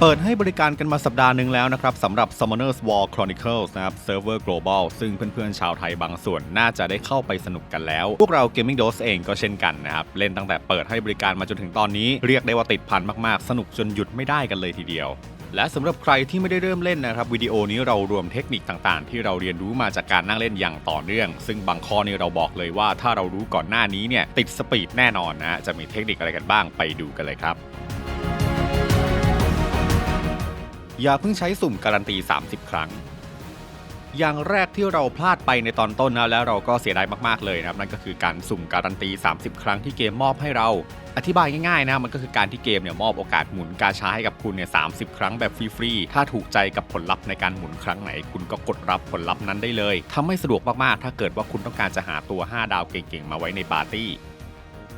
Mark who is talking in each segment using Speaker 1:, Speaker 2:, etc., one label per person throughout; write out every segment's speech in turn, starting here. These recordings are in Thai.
Speaker 1: เปิดให้บริการกันมาสัปดาห์หนึ่งแล้วนะครับสำหรับ Summoners War Chronicles นะครับเซิร์ฟเวอร์ global ซึ่งเพื่อนๆ ชาวไทยบางส่วนน่าจะได้เข้าไปสนุกกันแล้ว พวกเรา Gaming Dose เองก็เช่นกันนะครับ เล่นตั้งแต่เปิดให้บริการมาจนถึงตอนนี้ เรียกได้ว่าติดพันมากๆ สนุกจนหยุดไม่ได้กันเลยทีเดียว และสำหรับใครที่ไม่ได้เริ่มเล่นนะครับวิดีโอนี้เรารวมเทคนิคต่างๆ ที่เราเรียนรู้มาจากการนั่งเล่นอย่างต่อเนื่อง ซึ่งบางข้อนี่เราบอกเลยว่าถ้าเรารู้ก่อนหน้านี้เนี่ยติดสปีดแน่นอนนะจะมีเทคนิคอะไรกันบ้างไปดูกันเลยครับ อย่าเพิ่งใช้สุ่มการันตี 30 ครั้ง อย่างแรกที่เราพลาดไปในตอนต้นนะแล้วเราก็เสียดายมากๆเลยนะครับนั่นก็คือการสุ่มการันตี 30 ครั้งที่เกมมอบให้เรา อธิบายง่ายๆนะมันก็คือการที่เกมเนี่ยมอบโอกาสหมุนกาชาให้กับคุณเนี่ยสาครั้งแบบฟรีๆถ้าถูกใจกับผลลัพธ์ในการหมุนครั้งไหน คุณก็กดรับผลลัพธ์นั้นได้เลยทำให้สะดวกมากๆ ถ้าเกิดว่าคุณต้องการจะหาตัว 5 ดาวเก่งๆมาไว้ในปาร์ตี้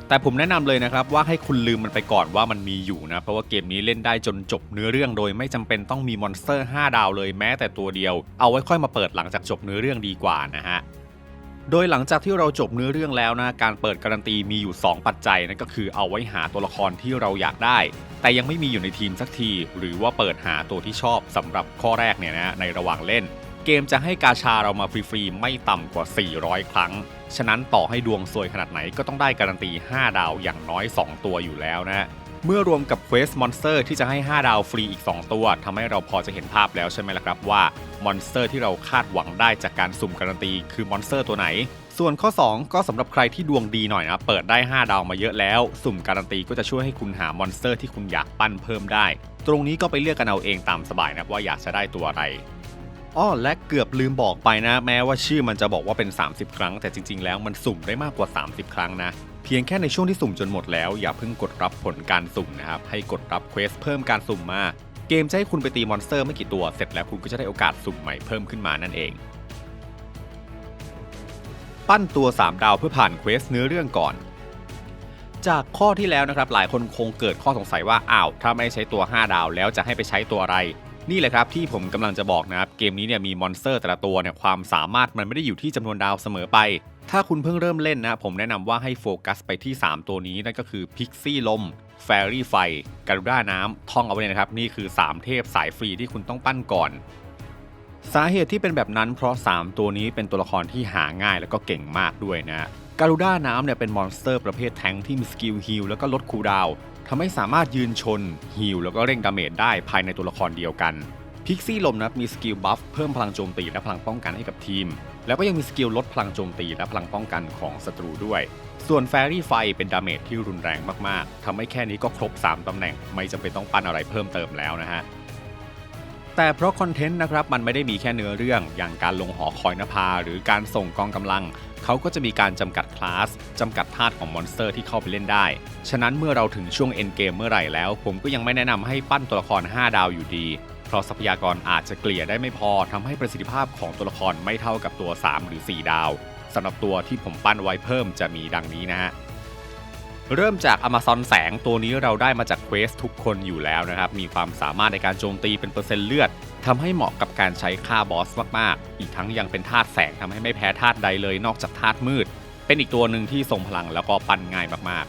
Speaker 1: แต่ผมแนะนำเลยนะครับว่าให้คุณลืมมันไปก่อนว่ามันมีอยู่นะ เพราะว่าเกมนี้เล่นได้จนจบเนื้อเรื่องโดยไม่จำเป็นต้องมีมอนสเตอร์ 5 ดาวเลยแม้แต่ตัวเดียว เอาไว้ค่อยมาเปิดหลังจากจบเนื้อเรื่องดีกว่านะฮะโดยหลังจากที่เราจบเนื้อเรื่องแล้วนะ การเปิดการันตีมีอยู่ 2 ปัจจัยนั่นก็คือเอาไว้หาตัวละครที่เราอยากได้ แต่ยังไม่มีอยู่ในทีมสักที หรือว่าเปิดหาตัวที่ชอบสำหรับข้อแรกเนี่ยนะในระหว่างเล่น เกมจะให้กาชาเรามาฟรีๆ ไม่ต่ำกว่า 400 ครั้ง ฉะนั้นต่อให้ดวงซวยขนาดไหนก็ต้องได้การันตี 5 ดาวอย่างน้อย 2 ตัวอยู่แล้วนะ เมื่อรวมกับเควสมอนสเตอร์ที่จะให้ 5 ดาวฟรีอีก 2 ตัวทำให้เราพอจะเห็นภาพแล้วใช่ไหมล่ะครับว่ามอนสเตอร์ที่เราคาดหวังได้จากการสุ่มการันตีคือมอนสเตอร์ตัวไหนส่วนข้อ 2 ก็สำหรับใครที่ดวงดีหน่อยนะเปิดได้ 5 ดาวมาเยอะแล้ว สุ่มการันตีก็จะช่วยให้คุณหามอนสเตอร์ที่คุณอยากปั้นเพิ่มได้ ตรงนี้ก็ไปเลือกกันเอาเองตามสบายนะว่าอยากจะได้ตัวอะไร อ้อและเกือบลืมบอกไปนะ แม้ว่าชื่อมันจะบอกว่าเป็น 30 ครั้ง แต่จริง ๆ แล้วมันสุ่มได้มากกว่า 30 ครั้งนะ เพียงแค่ในช่วงที่สุ่มจนหมดแล้ว อย่าเพิ่งกดรับผลการสุ่มนะครับ ให้กดรับเควสเพิ่มการสุ่มมา เกมจะให้คุณไปตีมอนสเตอร์ไม่กี่ตัว เสร็จแล้วคุณก็จะได้โอกาสสุ่มใหม่เพิ่มขึ้นมานั่นเอง ปั้นตัว 3 ดาวเพื่อผ่านเควสเนื้อเรื่องก่อนจากข้อที่แล้วนะครับหลายคนคงเกิดข้อสงสัยว่าอ้าวถ้าไม่ใช้ตัว 5 ดาวแล้วจะให้ไปใช้ตัวอะไร นี่แหละครับที่ผมกำลังจะบอกนะครับเกมนี้เนี่ยมีมอนสเตอร์แต่ละตัวเนี่ยความสามารถมันไม่ได้อยู่ที่จำนวนดาวเสมอไป ถ้าคุณเพิ่งเริ่มเล่นนะผมแนะนำว่าให้โฟกัสไปที่ 3 ตัวนี้นั่นก็คือพิกซี่ลมแฟรี่ไฟการูด้าน้ำท่องเอาไว้เลยนะครับ นี่คือ 3 เทพสายฟรีที่คุณต้องปั้นก่อนสาเหตุที่เป็นแบบนั้นเพราะ 3 ตัวนี้เป็นตัวละครที่หาง่ายแล้วก็เก่งมากด้วยนะการูด้าน้ำเนี่ยเป็นมอนสเตอร์ประเภทแทงที่มีสกิลฮิลแล้วก็ลดคูลดาว ทำให้สามารถยืนชนฮิลแล้วก็เร่งดาเมจได้ภายในตัวละครเดียวกันพิกซี่ลมนะมีสกิลบัฟเพิ่มพลังโจมตีและพลังป้องกันให้กับทีม แล้วก็ยังมีสกิลลดพลังโจมตีและพลังป้องกันของศัตรูด้วย ส่วนแฟรี่ไฟเป็นดาเมจที่รุนแรงมากๆทำให้แค่นี้ก็ครบ 3ตำแหน่ง ไม่จำเป็นต้องปั้นอะไรเพิ่มเติมแล้วนะฮะ แต่เพราะคอนเทนต์นะครับมันไม่ได้มีแค่เนื้อเรื่อง อย่างการลงหอคอยนภา หรือการส่งกองกำลัง เขาก็จะมีการจำกัดคลาสจำกัดธาตุของมอนสเตอร์ที่เข้าไปเล่นได้ ฉะนั้นเมื่อเราถึงช่วงเอ็นเกมเมื่อไหร่แล้ว ผมก็ยังไม่แนะนำให้ปั้นตัวละคร 5 ดาวอยู่ดี เพราะทรัพยากรอาจจะเกลี่ยได้ไม่พอทำให้ประสิทธิภาพของตัวละครไม่เท่ากับตัว 3 หรือ 4 ดาวสำหรับตัวที่ผมปั้นไว้เพิ่มจะมีดังนี้นะฮะ เริ่มจาก Amazon แสงตัวนี้เราได้มาจากเควสทุกคนอยู่แล้วนะครับ มีความสามารถในการโจมตีเป็นเปอร์เซ็นต์เลือดทำให้เหมาะกับการใช้ฆ่าบอสมาก ๆ อีกทั้งยังเป็นธาตุแสงทำให้ไม่แพ้ธาตุใดเลยนอกจากธาตุมืด เป็นอีกตัวหนึ่งที่ทรงพลังแล้วก็ปั้นง่ายมาก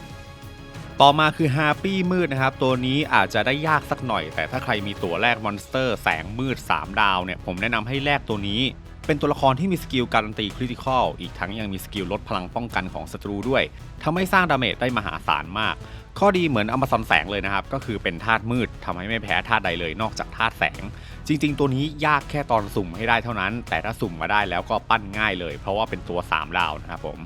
Speaker 1: ๆ ต่อมาคือฮาปี้มืดนะครับ ตัวนี้อาจจะได้ยากสักหน่อย แต่ถ้าใครมีตัวแรกมอนสเตอร์ แสงมืด 3 ดาวเนี่ยผมแนะนำให้แลกตัวนี้ เป็นตัวละครที่มีสกิลการันตีคริติคอลอีกทั้งยังมีสกิลลดพลังป้องกันของศัตรูด้วยทำให้สร้างดาเมจได้มหาศาลมาก ข้อดีเหมือนอมซอนแสงเลยนะครับ ก็คือเป็นธาตุมืดทำให้ไม่แพ้ธาตุใดเลยนอกจากธาตุแสง จริง ๆ ตัวนี้ยากแค่ตอนสุ่มให้ได้เท่านั้น แต่ถ้าสุ่มมาได้แล้วก็ปั้นง่ายเลย เพราะว่าเป็นตัว 3 ดาวนะครับผม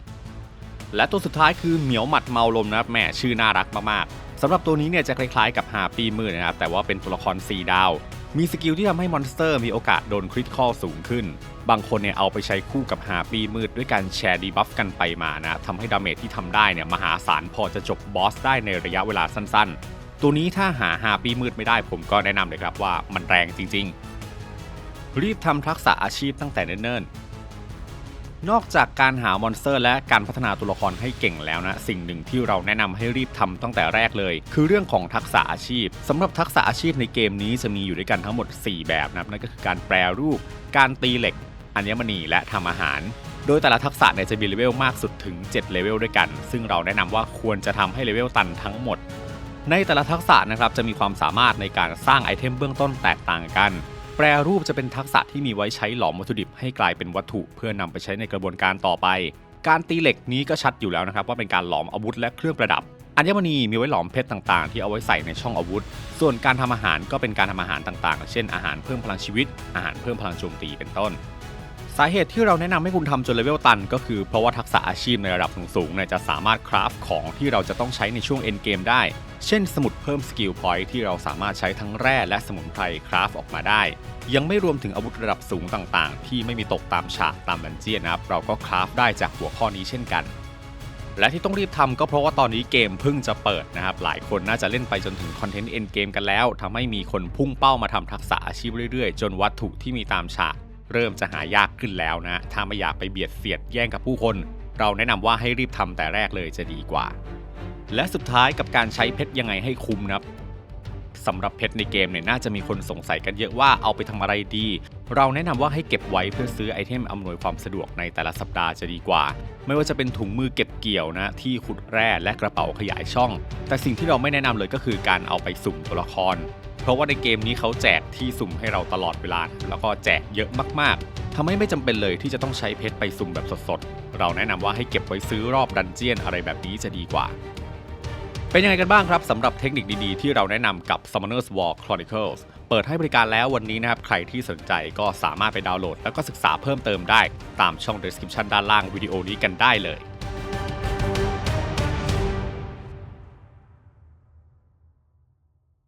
Speaker 1: และตัวสุดท้ายคือเหมียวหมัดเมาลมนะครับแหมชื่อน่ารักมากๆสำหรับตัวนี้เนี่ยจะคล้ายๆกับฮาปีมืดนะครับแต่ว่าเป็นตัวละคร4ดาว มีสกิลที่ทำให้มอนสเตอร์มีโอกาสโดนคริตคอลสูงขึ้น บางคนเนี่ยเอาไปใช้คู่กับฮาปีมืดด้วยการแชร์ดีบัฟกันไปมานะทำให้ดาเมจที่ทำได้เนี่ยมหาศาลพอจะจบบอสได้ในระยะเวลาสั้นๆ ตัวนี้ถ้าหาฮาปีมืดไม่ได้ผมก็แนะนำเลยครับว่ามันแรงจริง ๆ รีบทำทักษะอาชีพตั้งแต่เนิ่นๆ นอกจากการหามอนสเตอร์ และการพัฒนาตัวละครให้เก่งแล้วนะ สิ่งหนึ่งที่เราแนะนำให้รีบทำตั้งแต่แรกเลย คือเรื่องของทักษะอาชีพสำหรับทักษะอาชีพในเกมนี้จะมีอยู่ด้วยกันทั้งหมด 4 แบบนะครับนั่นก็คือการแปรรูป การตีเหล็ก อัญมณีและทำอาหาร โดยแต่ละทักษะเนี่ยจะมีเลเวลมากสุดถึง 7 เลเวลด้วยกัน ซึ่งเราแนะนำว่าควรจะทำให้เลเวลตันทั้งหมด ในแต่ละทักษะนะครับจะมีความสามารถในการสร้างไอเทมเบื้องต้นแตกต่างกัน แปรรูปจะเป็นทักษะที่มีไว้ใช้หลอมวัตถุดิบให้กลายเป็นวัตถุเพื่อนำไปใช้ในกระบวนการต่อไป การตีเหล็กนี้ก็ชัดอยู่แล้วนะครับว่าเป็นการหลอมอาวุธและเครื่องประดับ อัญมณีมีไว้หลอมเพชรต่างๆ ที่เอาไว้ใส่ในช่องอาวุธ ส่วนการทำอาหารก็เป็นการทำอาหารต่างๆ เช่นอาหารเพิ่มพลังชีวิต อาหารเพิ่มพลังโจมตีเป็นต้น สาเหตุที่เราแนะนำให้คุณทำจนเลเวลตัน ก็คือเพราะว่าทักษะอาชีพในระดับสูงๆเนี่ยจะสามารถคราฟของที่เราจะต้องใช้ในช่วงเอ็นเกมได้ เช่นสมุดเพิ่มสกิลพอยท์ที่เราสามารถใช้ทั้งแร่และสมุนไพรคราฟออกมาได้ ยังไม่รวมถึงอาวุธระดับสูงต่างๆ ที่ไม่มีตกตามฉากตามดันเจียนนะครับเราก็คราฟได้จากหัวข้อนี้เช่นกัน และที่ต้องรีบทำก็เพราะว่าตอนนี้เกมเพิ่งจะเปิดนะครับหลายคนน่าจะเล่นไปจนถึงคอนเทนต์เอ็นเกมกันแล้วทำให้มีคนพุ่งเป้ามาทำทักษะอาชีพเรื่อยๆ จนวัตถุที่มีตามฉาก เริ่มจะหายากขึ้นแล้วนะ ถ้าไม่อยากไปเบียดเสียดแย่งกับผู้คน เราแนะนำว่าให้รีบทำแต่แรกเลยจะดีกว่า และสุดท้ายกับการใช้เพชรยังไงให้คุ้มนะครับสำหรับเพชรในเกมเนี่ยน่าจะมีคนสงสัยกันเยอะว่าเอาไปทำอะไรดี เราแนะนำว่าให้เก็บไว้เพื่อซื้อไอเทมอำนวยความสะดวกในแต่ละสัปดาห์จะดีกว่า ไม่ว่าจะเป็นถุงมือเก็บเกี่ยวนะที่ขุดแร่และกระเป๋าขยายช่อง แต่สิ่งที่เราไม่แนะนำเลยก็คือการเอาไปสุ่มตัวละคร เพราะว่าในเกมนี้เขาแจกที่สุ่มให้เราตลอดเวลา แล้วก็แจกเยอะมากๆทำให้ไม่จำเป็นเลยที่จะต้องใช้เพชรไปสุ่มแบบสดๆ เราแนะนำว่าให้เก็บไว้ซื้อรอบดันเจียนอะไรแบบนี้จะดีกว่า เป็นยังไงกันบ้างครับสำหรับเทคนิคดีๆ ที่เราแนะนำกับ Summoners War Chronicles เปิดให้บริการแล้ววันนี้นะครับ ใครที่สนใจก็สามารถไปดาวน์โหลด แล้วก็ศึกษาเพิ่มเติมได้ตามช่อง description ด้านล่างวิดีโอนี้กันได้เลย